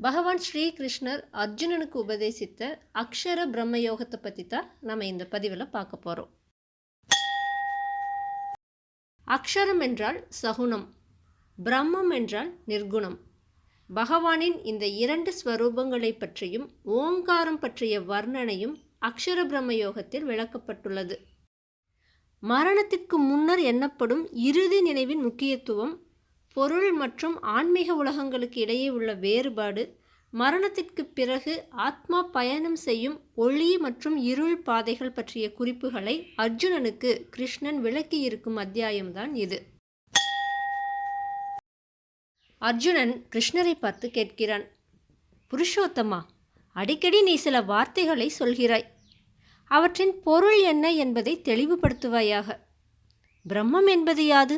பகவான் ஸ்ரீகிருஷ்ணர் அர்ஜுனனுக்கு உபதேசித்த அக்ஷர பிரம்ம யோகத்தை பற்றி தான் நம்ம இந்த பதிவில் பார்க்க போகிறோம் அக்ஷரம் என்றால் சகுனம் பிரம்மம் என்றால் நிர்குணம். பகவானின் இந்த இரண்டு ஸ்வரூபங்களை பற்றியும் ஓங்காரம் பற்றிய வர்ணனையும் அக்ஷர பிரம்ம யோகத்தில் விளக்கப்பட்டுள்ளது. மரணத்திற்கு முன்னர் எண்ணப்படும் இறுதி நினைவின் முக்கியத்துவம் பொருள் மற்றும் ஆன்மீக உலகங்களுக்கு இடையே உள்ள வேறுபாடு மரணத்திற்கு பிறகு ஆத்மா பயணம் செய்யும் ஒளி மற்றும் இருள் பாதைகள் பற்றிய குறிப்புகளை அர்ஜுனனுக்கு கிருஷ்ணன் விளக்கியிருக்கும் அத்தியாயம்தான் இது. அர்ஜுனன் கிருஷ்ணரை பார்த்து கேட்கிறான் புருஷோத்தமா அடிக்கடி நீ சில வார்த்தைகளை சொல்கிறாய். அவற்றின் பொருள் என்ன என்பதை தெளிவுபடுத்துவாயாக. பிரம்மம் என்பது யாது?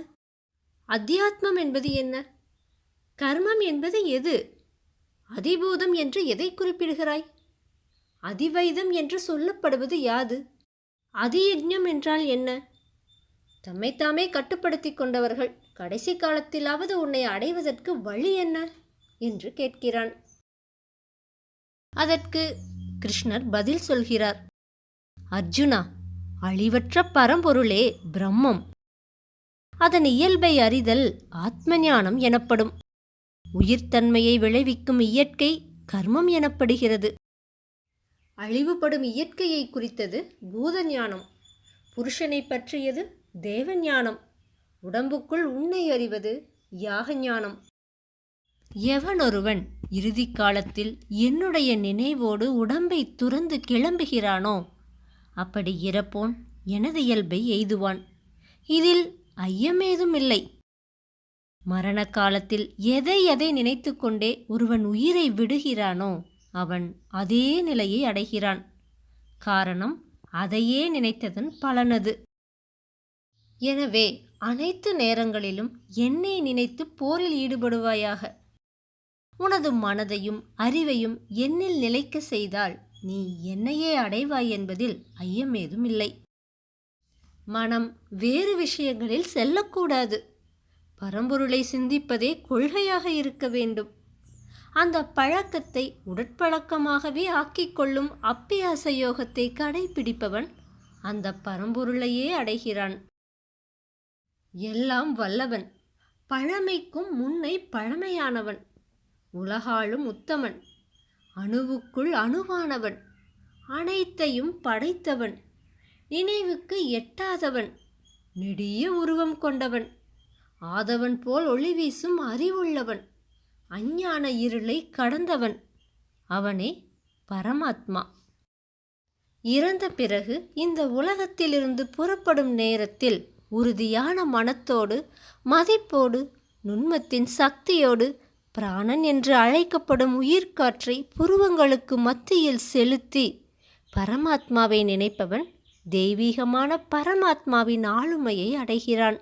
அத்தியாத்மம் என்பது என்ன? கர்மம் என்பது எது? அதிபூதம் என்று எதை குறிப்பிடுகிறாய்? அதிவைதம் என்று சொல்லப்படுவது யாது? அதியஜ்ஞம் என்றால் என்ன? தம்மைத்தாமே கட்டுப்படுத்தி கொண்டவர்கள் கடைசி காலத்திலாவது உன்னை அடைவதற்கு வழி என்ன? என்று கேட்கிறான். அதற்கு கிருஷ்ணர் பதில் சொல்கிறார். அர்ஜுனா அழிவற்ற பரம்பொருளே பிரம்மம். அதன் இயல்பை அறிதல் ஆத்மஞானம் எனப்படும். உயிர்த்தன்மையை விளைவிக்கும் இயற்கை கர்மம் எனப்படுகிறது. அழிவுபடும் இயற்கையை குறித்தது பூத ஞானம் புருஷனை பற்றியது தேவ ஞானம் உடம்புக்குள் உன்னை அறிவது யாக ஞானம் எவனொருவன் இறுதி காலத்தில் என்னுடைய நினைவோடு உடம்பை துறந்து கிளம்புகிறானோ அப்படி இறப்போன் எனது இயல்பை எய்துவான். இதில் ஐயமேதும் இல்லை. மரண காலத்தில் எதை எதை நினைத்து கொண்டே ஒருவன் உயிரை விடுகிறானோ அவன் அதே நிலையை அடைகிறான். காரணம் அதையே நினைத்ததன் பலனது. எனவே அனைத்து நேரங்களிலும் என்னை நினைத்து போரில் ஈடுபடுவாயாக? உனது மனதையும் அறிவையும் என்னில் நிலைக்க செய்தால் நீ என்னையே அடைவாய் என்பதில் ஐயமேதும் இல்லை. மனம் வேறு விஷயங்களில் செல்லக்கூடாது. பரம்பொருளை சிந்திப்பதே கொள்கையாக இருக்க வேண்டும். அந்த பழக்கத்தை உடற்பழக்கமாகவே ஆக்கிக்கொள்ளும் அப்பியாச யோகத்தை கடைபிடிப்பவன் அந்த பரம்பொருளையே அடைகிறான். எல்லாம் வல்லவன். பழமைக்கும் முன்னை பழமையானவன். உலகாலும் உத்தமன். அணுவுக்குள் அணுவானவன். அனைத்தையும் படைத்தவன். நினைவுக்கு எட்டாதவன் நெடிய உருவம் கொண்டவன் ஆதவன் போல் ஒளி வீசும் அறிவுள்ளவன் அஞ்ஞான இருளை கடந்தவன் அவனே பரமாத்மா. இறந்த பிறகு இந்த உலகத்திலிருந்து புறப்படும் நேரத்தில் உறுதியான மனத்தோடு மதிப்போடு நுண்மத்தின் சக்தியோடு பிராணன் என்று அழைக்கப்படும் உயிர்காற்றை புருவங்களுக்கு மத்தியில் செலுத்தி பரமாத்மாவை நினைப்பவன் தெய்வீகமான பரமாத்மாவின் ஆளுமையை அடைகிறான்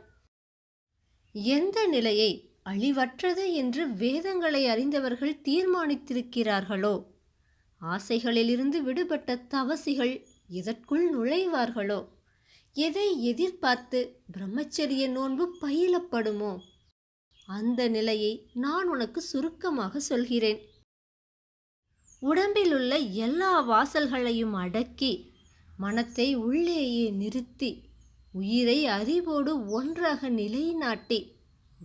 எந்த நிலையை அழிவற்றது என்று வேதங்களை அறிந்தவர்கள் தீர்மானித்திருக்கிறார்களோ ஆசைகளிலிருந்து விடுபட்ட தவசிகள் இதற்குள் நுழைவார்களோ எதை எதிர்பார்த்து பிரம்மச்சரிய நோன்பு பயிலப்படுமோ அந்த நிலையை நான் உனக்கு சுருக்கமாக சொல்கிறேன். உடம்பில் உள்ள எல்லா வாசல்களையும் அடக்கி மனத்தை உள்ளேயே நிறுத்தி உயிரை அறிவோடு ஒன்றாக நிலைநாட்டி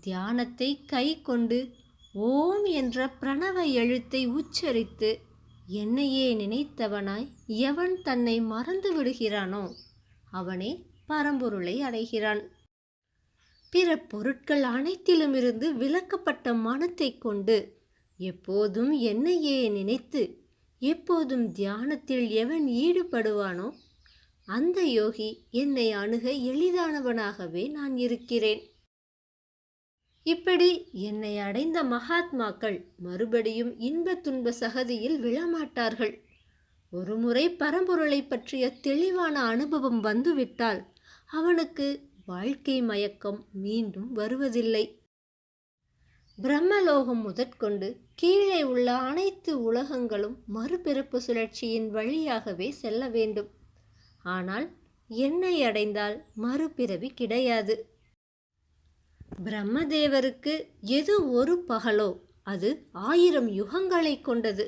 தியானத்தை கை கொண்டு ஓம் என்ற பிரணவ எழுத்தை உச்சரித்து என்னையே நினைத்தவனாய் எவன் தன்னை மறந்து விடுகிறானோ அவனே பரம்பொருளை அடைகிறான். பிற பொருட்கள் அனைத்திலுமிருந்து விலக்கப்பட்ட மனத்தை கொண்டு எப்போதும் என்னையே நினைத்து எப்போதும் தியானத்தில் எவன் ஈடுபடுவானோ அந்த யோகி என்னை அணுக எளிதானவனாகவே நான் இருக்கிறேன். இப்படி என்னை அடைந்த மகாத்மாக்கள் மறுபடியும் இன்ப துன்ப சகதியில் விழமாட்டார்கள். ஒருமுறை பரம்பொருளை பற்றிய தெளிவான அனுபவம் வந்துவிட்டால் அவனுக்கு வாழ்க்கை மயக்கம் மீண்டும் வருவதில்லை. பிரம்மலோகம் முதற்கொண்டு கீழே உள்ள அனைத்து உலகங்களும் மறுபிறப்பு சுழற்சியின் வழியாகவே செல்ல வேண்டும். ஆனால் என்னை அடைந்தால் மறுபிறவி கிடையாது. பிரம்மதேவருக்கு எது ஒரு பகலோ அது ஆயிரம் யுகங்களை கொண்டது.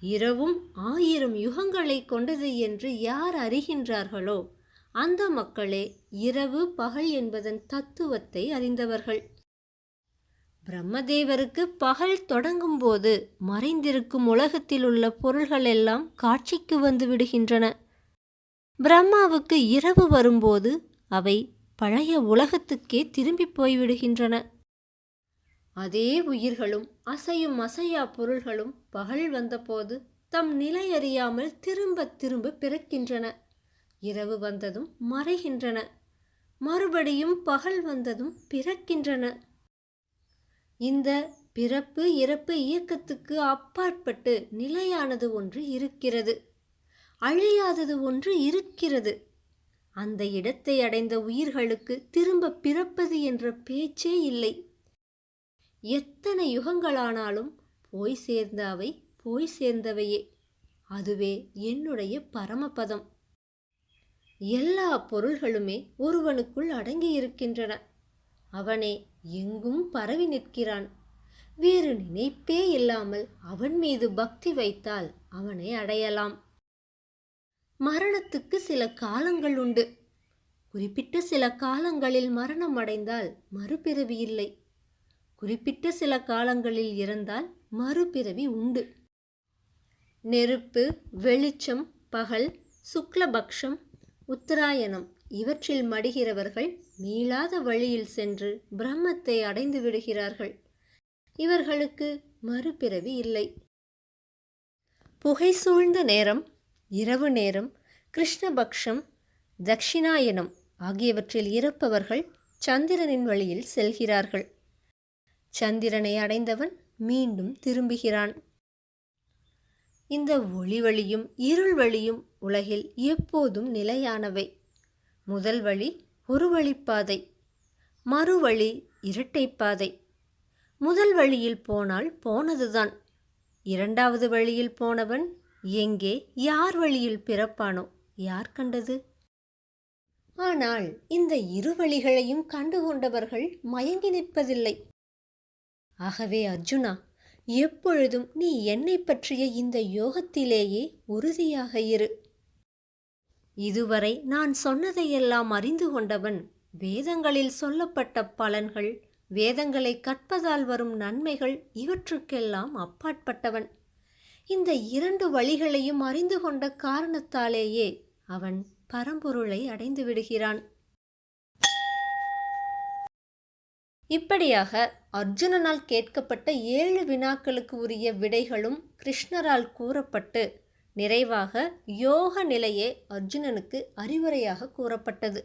இரவும் ஆயிரம் யுகங்களை கொண்டது என்று யார் அறிகின்றார்களோ அந்த மக்களே இரவு பகல் என்பதன் தத்துவத்தை அறிந்தவர்கள். பிரம்மதேவருக்கு பகல் தொடங்கும் போது மறைந்திருக்கும் உலகத்தில் உள்ள பொருள்கள் எல்லாம் காட்சிக்கு வந்து விடுகின்றன. பிரம்மாவுக்கு இரவு வரும்போது அவை பழைய உலகத்துக்கே திரும்பி போய்விடுகின்றன. அதே உயிர்களும் அசையும் அசையா பொருள்களும் பகல் வந்தபோது தம் நிலை அறியாமல் திரும்ப திரும்ப பிறக்கின்றன. இரவு வந்ததும் மறைகின்றன. மறுபடியும் பகல் வந்ததும் பிறக்கின்றன. இந்த பிறப்பு இறப்பு இயக்கத்துக்கு அப்பாற்பட்டு நிலையானது ஒன்று இருக்கிறது. அழியாதது ஒன்று இருக்கிறது. அந்த இடத்தை அடைந்த உயிர்களுக்கு திரும்ப பிறப்பது என்ற பேச்சே இல்லை. எத்தனை யுகங்களானாலும் போய் சேர்ந்த அவை போய் சேர்ந்தவையே. அதுவே என்னுடைய பரமபதம். எல்லா பொருள்களுமே ஒருவனுக்குள் அடங்கி இருக்கின்றன அவனே எங்கும் பரவி நிற்கிறான். வேறு நினைப்பே இல்லாமல் அவன் மீது பக்தி வைத்தால் அவனை அடையலாம். மரணத்துக்கு சில காலங்கள் உண்டு. குறிப்பிட்ட சில காலங்களில் மரணம் அடைந்தால் மறுபிறவி இல்லை. குறிப்பிட்ட சில காலங்களில் இறந்தால் மறுபிறவி உண்டு. நெருப்பு வெளிச்சம் பகல் சுக்லபக்ஷம் உத்தராயணம். இவற்றில் மடிகிறவர்கள் மீளாத வழியில் சென்று பிரம்மத்தை அடைந்து விடுகிறார்கள். இவர்களுக்கு மறுபிறவி இல்லை. புகை சூழ்ந்த நேரம் இரவு நேரம் கிருஷ்ணபக்ஷம் தக்ஷிணாயனம் ஆகியவற்றில் இறப்பவர்கள் சந்திரனின் வழியில் செல்கிறார்கள். சந்திரனை அடைந்தவன் மீண்டும் திரும்புகிறான். இந்த ஒளி வழியும் இருள் வழியும் உலகில் எப்போதும் நிலையானவை. முதல் வழி ஒரு வழிப்பாதை மறுவழி இரட்டைப்பாதை முதல் வழியில் போனால் போனதுதான். இரண்டாவது வழியில் போனவன் எங்கே யார் வழியில் பிறப்பானோ யார் கண்டது? ஆனால் இந்த இரு வழிகளையும் கண்டுகொண்டவர்கள் மயங்கி நிற்பதில்லை. ஆகவே அர்ஜுனா எப்பொழுதும் நீ என்னை பற்றிய இந்த யோகத்திலேயே உறுதியாக இரு. இதுவரை நான் சொன்னதையெல்லாம் அறிந்து கொண்டவன் வேதங்களில் சொல்லப்பட்ட பலன்கள் வேதங்களை கற்பதால் வரும் நன்மைகள் இவற்றுக்கெல்லாம் அப்பாற்பட்டவன். இந்த இரண்டு வழிகளையும் அறிந்து கொண்ட காரணத்தாலேயே அவன் பரம்பொருளை அடைந்து விடுகிறான். இப்படியாக அர்ஜுனனால் கேட்கப்பட்ட ஏழு வினாக்களுக்கு உரிய விடைகளும் கிருஷ்ணரால் கூறப்பட்டு நிறைவாக யோக நிலையே அர்ஜுனனுக்கு அறிவுரையாக கூறப்பட்டது.